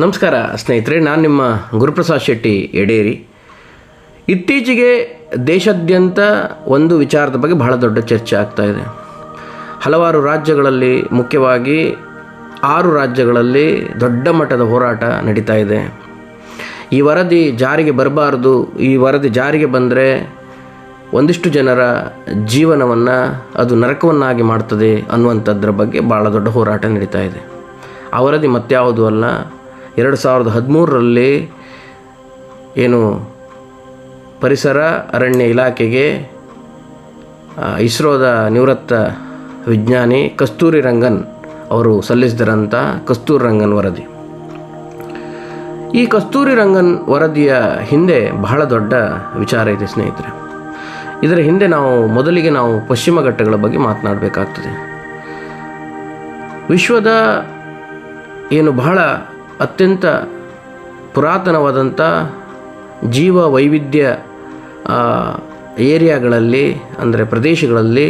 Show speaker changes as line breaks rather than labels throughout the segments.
ನಮಸ್ಕಾರ, ಸ್ನೇಹಿತರೆ, ನಾನು ನಿಮ್ಮ ಗುರುಪ್ರಸಾದ್ ಶೆಟ್ಟಿ ಎಡೇರಿ. ಇತ್ತೀಚೆಗೆ ದೇಶಾದ್ಯಂತ ಒಂದು ವಿಚಾರದ ಬಗ್ಗೆ ಬಹಳ ದೊಡ್ಡ ಚರ್ಚೆ ಆಗ್ತಾ ಇದೆ. ಹಲವಾರು ರಾಜ್ಯಗಳಲ್ಲಿ, ಮುಖ್ಯವಾಗಿ ಆರು ರಾಜ್ಯಗಳಲ್ಲಿ ದೊಡ್ಡ ಮಟ್ಟದ ಹೋರಾಟ ನಡೀತಾ ಇದೆ. ಈ ವರದಿ ಜಾರಿಗೆ ಬರಬಾರ್ದು, ಈ ವರದಿ ಜಾರಿಗೆ ಬಂದರೆ ಒಂದಿಷ್ಟು ಜನರ ಜೀವನವನ್ನು ಅದು ನರಕವನ್ನಾಗಿ ಮಾಡ್ತದೆ ಅನ್ನುವಂಥದ್ರ ಬಗ್ಗೆ ಭಾಳ ದೊಡ್ಡ ಹೋರಾಟ ನಡೀತಾ ಇದೆ. ಆ ವರದಿ ಮತ್ಯಾವುದು ಅಲ್ಲ ಎರಡು ಸಾವಿರದ ಹದಿಮೂರರಲ್ಲಿ ಏನು ಪರಿಸರ ಅರಣ್ಯ ಇಲಾಖೆಗೆ ಇಸ್ರೋದ ನಿವೃತ್ತ ವಿಜ್ಞಾನಿ ಕಸ್ತೂರಿ ರಂಗನ್ ಅವರು ಸಲ್ಲಿಸಿದರಂಥ ಕಸ್ತೂರಿ ರಂಗನ್ ವರದಿ. ಈ ಕಸ್ತೂರಿ ರಂಗನ್ ವರದಿಯ ಹಿಂದೆ ಬಹಳ ದೊಡ್ಡ ವಿಚಾರ ಇದೆ ಸ್ನೇಹಿತರೆ. ಇದರ ಹಿಂದೆ ನಾವು ಮೊದಲಿಗೆ ನಾವು ಪಶ್ಚಿಮ ಘಟ್ಟಗಳ ಬಗ್ಗೆ ಮಾತನಾಡಬೇಕಾಗ್ತದೆ. ವಿಶ್ವದ ಏನು ಬಹಳ ಅತ್ಯಂತ ಪುರಾತನವಾದಂಥ ಜೀವ ವೈವಿಧ್ಯ ಏರಿಯಾಗಳಲ್ಲಿ, ಅಂದರೆ ಪ್ರದೇಶಗಳಲ್ಲಿ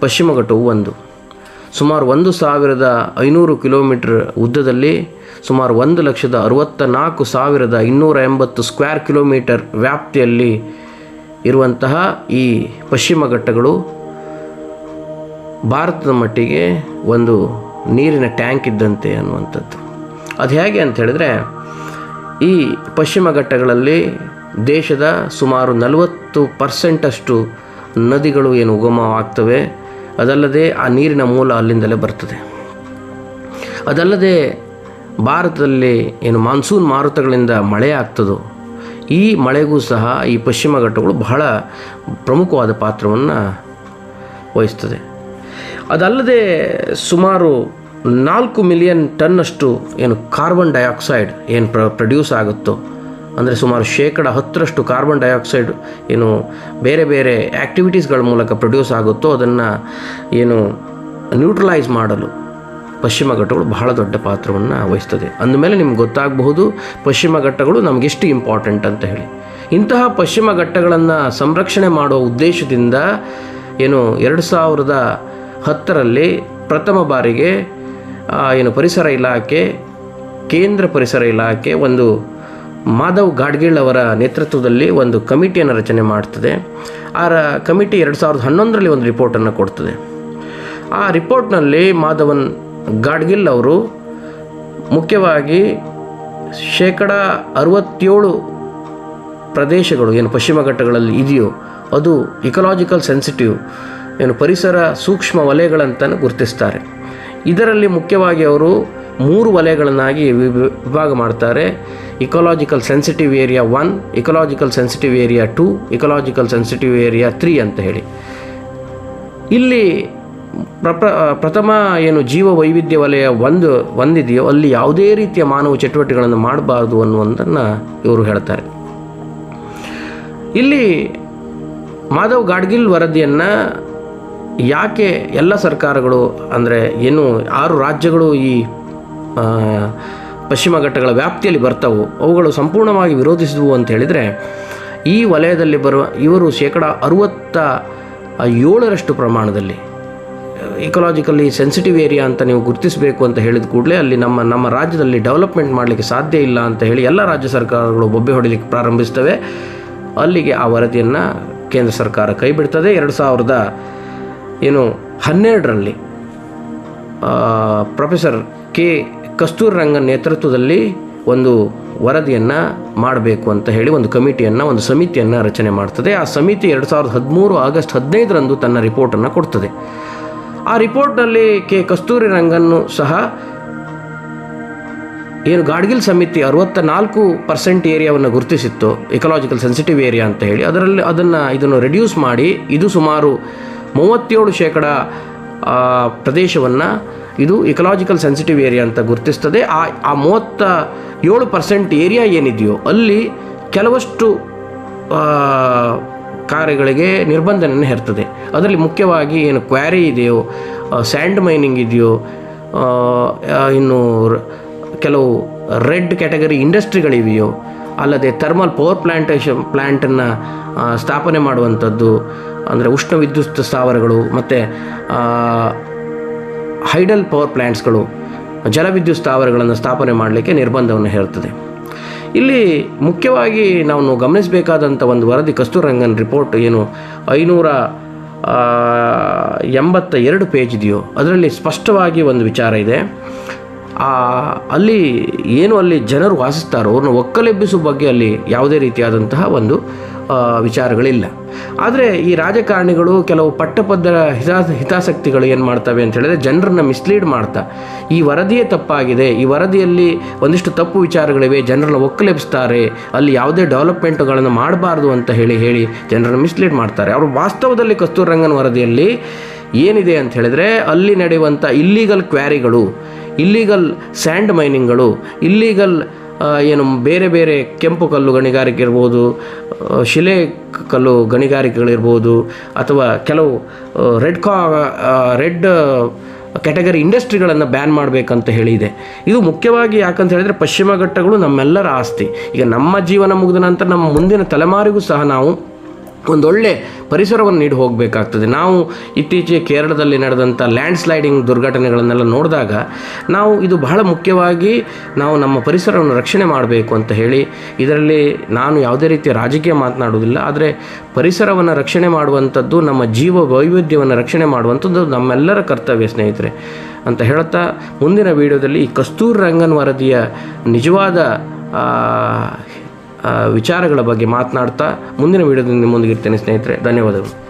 ಪಶ್ಚಿಮ ಘಟ್ಟವು ಒಂದು. ಸುಮಾರು ಒಂದು ಸಾವಿರದ ಐನೂರು ಕಿಲೋಮೀಟರ್ ಉದ್ದದಲ್ಲಿ ಸುಮಾರು ಒಂದು ಲಕ್ಷದ ಅರವತ್ತ ನಾಲ್ಕು ಸಾವಿರದ ಇನ್ನೂರ ಎಂಬತ್ತು ಸ್ಕ್ವೇರ್ ಕಿಲೋಮೀಟರ್ ವ್ಯಾಪ್ತಿಯಲ್ಲಿ ಇರುವಂತಹ ಈ ಪಶ್ಚಿಮ ಘಟ್ಟಗಳು ಭಾರತದ ಮಟ್ಟಿಗೆ ಒಂದು ನೀರಿನ ಟ್ಯಾಂಕ್ ಇದ್ದಂತೆ ಅನ್ನುವಂಥದ್ದು. ಅದು ಹೇಗೆ ಅಂತ ಹೇಳಿದ್ರೆ, ಈ ಪಶ್ಚಿಮ ಘಟ್ಟಗಳಲ್ಲಿ ದೇಶದ ಸುಮಾರು ನಲವತ್ತು ಪರ್ಸೆಂಟಷ್ಟು ನದಿಗಳು ಏನು ಉಗಮವಾಗ್ತವೆ, ಅದಲ್ಲದೆ ಆ ನೀರಿನ ಮೂಲ ಅಲ್ಲಿಂದಲೇ ಬರ್ತದೆ. ಅದಲ್ಲದೆ ಭಾರತದಲ್ಲಿ ಏನು ಮಾನ್ಸೂನ್ ಮಾರುತಗಳಿಂದ ಮಳೆ ಆಗ್ತದೋ, ಈ ಮಳೆಗೂ ಸಹ ಈ ಪಶ್ಚಿಮ ಘಟ್ಟಗಳು ಬಹಳ ಪ್ರಮುಖವಾದ ಪಾತ್ರವನ್ನು ವಹಿಸ್ತದೆ. ಅದಲ್ಲದೆ ಸುಮಾರು ನಾಲ್ಕು ಮಿಲಿಯನ್ ಟನ್ನಷ್ಟು ಏನು ಕಾರ್ಬನ್ ಡೈಆಕ್ಸೈಡ್ ಏನು ಪ್ರ, ಪ್ರೊಡ್ಯೂಸ್ ಆಗುತ್ತೋ, ಅಂದರೆ ಸುಮಾರು ಶೇಕಡ ಹತ್ತರಷ್ಟು ಕಾರ್ಬನ್ ಡೈಆಕ್ಸೈಡ್ ಏನು ಬೇರೆ ಬೇರೆ ಆ್ಯಕ್ಟಿವಿಟೀಸ್ಗಳ ಮೂಲಕ ಪ್ರೊಡ್ಯೂಸ್ ಆಗುತ್ತೋ, ಅದನ್ನು ಏನು ನ್ಯೂಟ್ರಲೈಸ್ ಮಾಡಲು ಪಶ್ಚಿಮ ಘಟ್ಟಗಳು ಬಹಳ ದೊಡ್ಡ ಪಾತ್ರವನ್ನು ವಹಿಸ್ತದೆ. ಅಂದಮೇಲೆ ನಿಮ್ಗೆ ಗೊತ್ತಾಗಬಹುದು, ಪಶ್ಚಿಮ ಘಟ್ಟಗಳು ನಮಗೆಷ್ಟು ಇಂಪಾರ್ಟೆಂಟ್ ಅಂತ ಹೇಳಿ. ಇಂತಹ ಪಶ್ಚಿಮ ಘಟ್ಟಗಳನ್ನು ಸಂರಕ್ಷಣೆ ಮಾಡುವ ಉದ್ದೇಶದಿಂದ ಏನು ಎರಡು ಸಾವಿರದ ಹತ್ತರಲ್ಲಿ ಪ್ರಥಮ ಬಾರಿಗೆ ಏನು ಪರಿಸರ ಇಲಾಖೆ, ಕೇಂದ್ರ ಪರಿಸರ ಇಲಾಖೆ ಒಂದು ಮಾಧವ್ ಗಾಡ್ಗೀಳ್ ಅವರ ನೇತೃತ್ವದಲ್ಲಿ ಒಂದು ಕಮಿಟಿಯನ್ನು ರಚನೆ ಮಾಡ್ತದೆ. ಆ ಕಮಿಟಿ ಎರಡು ಸಾವಿರದ ಹನ್ನೊಂದರಲ್ಲಿ ಒಂದು ರಿಪೋರ್ಟನ್ನು ಕೊಡ್ತದೆ. ಆ ರಿಪೋರ್ಟ್ನಲ್ಲಿ ಮಾಧವನ್ ಗಾಡ್ಗಿಲ್ ಅವರು ಮುಖ್ಯವಾಗಿ ಶೇಕಡ ಅರವತ್ತೇಳು ಪ್ರದೇಶಗಳು ಏನು ಪಶ್ಚಿಮ ಘಟ್ಟಗಳಲ್ಲಿ ಇದೆಯೋ, ಅದು ಇಕಲಾಜಿಕಲ್ ಸೆನ್ಸಿಟಿವ್ ಏನು ಪರಿಸರ ಸೂಕ್ಷ್ಮ ವಲಯಗಳಂತಲೂ ಗುರುತಿಸ್ತಾರೆ. ಇದರಲ್ಲಿ ಮುಖ್ಯವಾಗಿ ಅವರು ಮೂರು ವಲಯಗಳನ್ನಾಗಿ ವಿಭ- ವಿಭಾಗ ಮಾಡ್ತಾರೆ. Ecological sensitive area one ecological sensitive area two ecological sensitive area three ಅಂತ ಹೇಳಿ. ಇಲ್ಲಿ ಪ್ರಪ್ರ ಪ್ರಥಮ ಏನು ಜೀವ ವೈವಿಧ್ಯ ವಲಯ ಒಂದು, ಒಂದಿದೆಯೋ ಅಲ್ಲಿ ಯಾವುದೇ ರೀತಿಯ ಮಾನವ ಚಟುವಟಿಕೆಗಳನ್ನು ಮಾಡಬಾರ್ದು ಅನ್ನುವುದನ್ನು ಇವರು ಹೇಳ್ತಾರೆ. ಇಲ್ಲಿ ಮಾಧವ್ ಗಾಡ್ಗಿಲ್ ವರದಿಯನ್ನು ಯಾಕೆ ಎಲ್ಲ ಸರ್ಕಾರಗಳು ಅಂದರೆ ಏನು ಆರು ರಾಜ್ಯಗಳು ಈ ಪಶ್ಚಿಮ ಘಟ್ಟಗಳ ವ್ಯಾಪ್ತಿಯಲ್ಲಿ ಬರ್ತವೋ, ಅವುಗಳು ಸಂಪೂರ್ಣವಾಗಿ ವಿರೋಧಿಸಿದವು ಅಂತ ಹೇಳಿದರೆ, ಈ ವಲಯದಲ್ಲಿ ಬರುವ ಇವರು ಶೇಕಡ ಅರುವತ್ತ ಏಳರಷ್ಟು ಪ್ರಮಾಣದಲ್ಲಿ ಇಕೊಲಾಜಿಕಲಿ ಸೆನ್ಸಿಟಿವ್ ಏರಿಯಾ ಅಂತ ನೀವು ಗುರುತಿಸಬೇಕು ಅಂತ ಹೇಳಿದ ಕೂಡಲೇ ಅಲ್ಲಿ ನಮ್ಮ ನಮ್ಮ ರಾಜ್ಯದಲ್ಲಿ ಡೆವಲಪ್ಮೆಂಟ್ ಮಾಡಲಿಕ್ಕೆ ಸಾಧ್ಯ ಇಲ್ಲ ಅಂತ ಹೇಳಿ ಎಲ್ಲ ರಾಜ್ಯ ಸರ್ಕಾರಗಳು ಬೊಬ್ಬೆ ಹೊಡಿಲಿಕ್ಕೆ ಪ್ರಾರಂಭಿಸ್ತವೆ ಅಲ್ಲಿಗೆ ಆ ವರದಿಯನ್ನು ಕೇಂದ್ರ ಸರ್ಕಾರ ಕೈಬಿಡ್ತದೆ ಎರಡು ಸಾವಿರದ ಏನು, ಹನ್ನೆರಡರಲ್ಲಿ ಪ್ರೊಫೆಸರ್ ಕೆ ಕಸ್ತೂರ್ ರಂಗನ್ ನೇತೃತ್ವದಲ್ಲಿ ಒಂದು ವರದಿಯನ್ನು ಮಾಡಬೇಕು ಅಂತ ಹೇಳಿ ಒಂದು ಕಮಿಟಿಯನ್ನು, ಒಂದು ಸಮಿತಿಯನ್ನು ರಚನೆ ಮಾಡ್ತದೆ. ಆ ಸಮಿತಿ ಎರಡು ಸಾವಿರದ ಹದಿಮೂರು ಆಗಸ್ಟ್ ಹದಿನೈದರಂದು ತನ್ನ ರಿಪೋರ್ಟನ್ನು ಕೊಡ್ತದೆ. ಆ ರಿಪೋರ್ಟ್ನಲ್ಲಿ ಕೆ ಕಸ್ತೂರಿ ರಂಗನ್ನು ಸಹ ಏನು ಗಾಡ್ಗಿಲ್ ಸಮಿತಿ ಅರವತ್ತ ನಾಲ್ಕು ಪರ್ಸೆಂಟ್ ಏರಿಯಾವನ್ನು ಗುರುತಿಸಿತ್ತು ಇಕಲಾಜಿಕಲ್ ಸೆನ್ಸಿಟಿವ್ ಏರಿಯಾ ಅಂತ ಹೇಳಿ. ಅದರಲ್ಲಿ ಅದನ್ನು ಇದನ್ನು ರೆಡ್ಯೂಸ್ ಮಾಡಿ, ಇದು ಸುಮಾರು ಮೂವತ್ತೇಳು ಶೇಕಡ ಪ್ರದೇಶವನ್ನು ಇದು ಇಕಲಾಜಿಕಲ್ ಸೆನ್ಸಿಟಿವ್ ಏರಿಯಾ ಅಂತ ಗುರುತಿಸ್ತದೆ. ಆ ಆ ಮೂವತ್ತ ಏಳು ಪರ್ಸೆಂಟ್ ಏರಿಯಾ ಏನಿದೆಯೋ ಅಲ್ಲಿ ಕೆಲವಷ್ಟು ಕಾರ್ಯಗಳಿಗೆ ನಿರ್ಬಂಧನೆಯನ್ನು ಹೇರ್ತದೆ. ಅದರಲ್ಲಿ ಮುಖ್ಯವಾಗಿ ಏನು ಕ್ವಾರಿ ಇದೆಯೋ ಸ್ಯಾಂಡ್ ಮೈನಿಂಗ್ ಇದೆಯೋ ಇನ್ನು ಕೆಲವು ರೆಡ್ ಕ್ಯಾಟಗರಿ ಇಂಡಸ್ಟ್ರಿಗಳಿವೆಯೋ, ಅಲ್ಲದೆ ಥರ್ಮಲ್ ಪವರ್ ಪ್ಲ್ಯಾಂಟೇಷನ್ ಪ್ಲ್ಯಾಂಟನ್ನು ಸ್ಥಾಪನೆ ಮಾಡುವಂಥದ್ದು ಅಂದರೆ ಉಷ್ಣ ವಿದ್ಯುತ್ ಸ್ಥಾವರಗಳು ಮತ್ತು ಹೈಡಲ್ ಪವರ್ ಪ್ಲ್ಯಾಂಟ್ಸ್ಗಳು ಜಲವಿದ್ಯುತ್ ಸ್ಥಾವರಗಳನ್ನು ಸ್ಥಾಪನೆ ಮಾಡಲಿಕ್ಕೆ ನಿರ್ಬಂಧವನ್ನು ಹೇರುತ್ತದೆ. ಇಲ್ಲಿ ಮುಖ್ಯವಾಗಿ ನಾವು ಗಮನಿಸಬೇಕಾದಂಥ ಒಂದು ವರದಿ ಕಸ್ತೂರಂಗನ್ ರಿಪೋರ್ಟ್ ಏನು, ಐನೂರ ಎಂಬತ್ತ ಎರಡು ಪೇಜ್ ಇದೆಯೋ, ಅದರಲ್ಲಿ ಸ್ಪಷ್ಟವಾಗಿ ಒಂದು ವಿಚಾರ ಇದೆ. ಅಲ್ಲಿ ಏನು ಅಲ್ಲಿ ಜನರು ವಾಸಿಸ್ತಾರೋ ಅವ್ರನ್ನ ಒಕ್ಕಲೆಬ್ಬಿಸುವ ಬಗ್ಗೆ ಅಲ್ಲಿ ಯಾವುದೇ ರೀತಿಯಾದಂತಹ ಒಂದು ವಿಚಾರಗಳಿಲ್ಲ. ಆದರೆ ಈ ರಾಜಕಾರಣಿಗಳು ಕೆಲವು ಪಟ್ಟಪದ್ರ ಹಿತಾ, ಹಿತಾಸಕ್ತಿಗಳು ಏನು ಮಾಡ್ತವೆ ಅಂತ ಹೇಳಿದ್ರೆ ಜನರನ್ನು ಮಿಸ್ಲೀಡ್ ಮಾಡ್ತಾ, ಈ ವರದಿಯೇ ತಪ್ಪಾಗಿದೆ, ಈ ವರದಿಯಲ್ಲಿ ಒಂದಿಷ್ಟು ತಪ್ಪು ವಿಚಾರಗಳಿವೆ, ಜನರನ್ನು ಒಕ್ಕಲೆಬ್ಸ್ತಾರೆ, ಅಲ್ಲಿ ಯಾವುದೇ ಡೆವಲಪ್ಮೆಂಟ್ಗಳನ್ನು ಮಾಡಬಾರ್ದು ಅಂತ ಹೇಳಿ ಹೇಳಿ ಜನರನ್ನು ಮಿಸ್ಲೀಡ್ ಮಾಡ್ತಾರೆ. ಅವರು ವಾಸ್ತವದಲ್ಲಿ ಕಸ್ತೂರಂಗನ್ ವರದಿಯಲ್ಲಿ ಏನಿದೆ ಅಂತ ಹೇಳಿದ್ರೆ ಅಲ್ಲಿ ನಡೆಯುವಂಥ ಇಲ್ಲೀಗಲ್ ಕ್ವ್ಯಾರಿಗಳು ಇಲ್ಲೀಗಲ್ ಸ್ಯಾಂಡ್ ಮೈನಿಂಗ್ಗಳು ಇಲ್ಲೀಗಲ್ ಏನು ಬೇರೆ ಬೇರೆ ಕೆಂಪು ಕಲ್ಲು ಗಣಿಗಾರಿಕೆ ಇರ್ಬೋದು ಶಿಲೆ ಕಲ್ಲು ಗಣಿಗಾರಿಕೆಗಳಿರ್ಬೋದು, ಅಥವಾ ಕೆಲವು ರೆಡ್ ಕಾ ರೆಡ್ ಕ್ಯಾಟಗರಿ ಇಂಡಸ್ಟ್ರಿಗಳನ್ನು ಬ್ಯಾನ್ ಮಾಡಬೇಕಂತ ಹೇಳಿದೆ. ಇದು ಮುಖ್ಯವಾಗಿ ಯಾಕಂತ ಹೇಳಿದರೆ ಪಶ್ಚಿಮ ಘಟ್ಟಗಳು ನಮ್ಮೆಲ್ಲರ ಆಸ್ತಿ. ಈಗ ನಮ್ಮ ಜೀವನ ಮುಗಿದ ನಂತರ ನಮ್ಮ ಮುಂದಿನ ತಲೆಮಾರಿಗೂ ಸಹ ನಾವು ಒಂದೊಳ್ಳೆ ಪರಿಸರವನ್ನು ನೀಡಿ ಹೋಗಬೇಕಾಗ್ತದೆ. ನಾವು ಇತ್ತೀಚೆಗೆ ಕೇರಳದಲ್ಲಿ ನಡೆದಂಥ ಲ್ಯಾಂಡ್ ಸ್ಲೈಡಿಂಗ್ ದುರ್ಘಟನೆಗಳನ್ನೆಲ್ಲ ನೋಡಿದಾಗ ನಾವು ಇದು ಬಹಳ ಮುಖ್ಯವಾಗಿ ನಾವು ನಮ್ಮ ಪರಿಸರವನ್ನು ರಕ್ಷಣೆ ಮಾಡಬೇಕು ಅಂತ ಹೇಳಿ ಇದರಲ್ಲಿ ನಾನು ಯಾವುದೇ ರೀತಿಯ ರಾಜಕೀಯ ಮಾತನಾಡುವುದಿಲ್ಲ, ಆದರೆ ಪರಿಸರವನ್ನು ರಕ್ಷಣೆ ಮಾಡುವಂಥದ್ದು, ನಮ್ಮ ಜೀವ ವೈವಿಧ್ಯವನ್ನು ರಕ್ಷಣೆ ಮಾಡುವಂಥದ್ದು ನಮ್ಮೆಲ್ಲರ ಕರ್ತವ್ಯ ಸ್ನೇಹಿತರೆ ಅಂತ ಹೇಳುತ್ತಾ ಮುಂದಿನ ವಿಡಿಯೋದಲ್ಲಿ ಈ ಕಸ್ತೂರ್ ರಂಗನ್ ವರದಿಯ ನಿಜವಾದ ವಿಚಾರಗಳ ಬಗ್ಗೆ ಮಾತನಾಡ್ತಾ ಮುಂದಿನ ವಿಡಿಯೋದಿಂದ ನಿಮ್ಮೊಂದಿಗೆ ಇರ್ತೇನೆ ಸ್ನೇಹಿತರೆ. ಧನ್ಯವಾದಗಳು.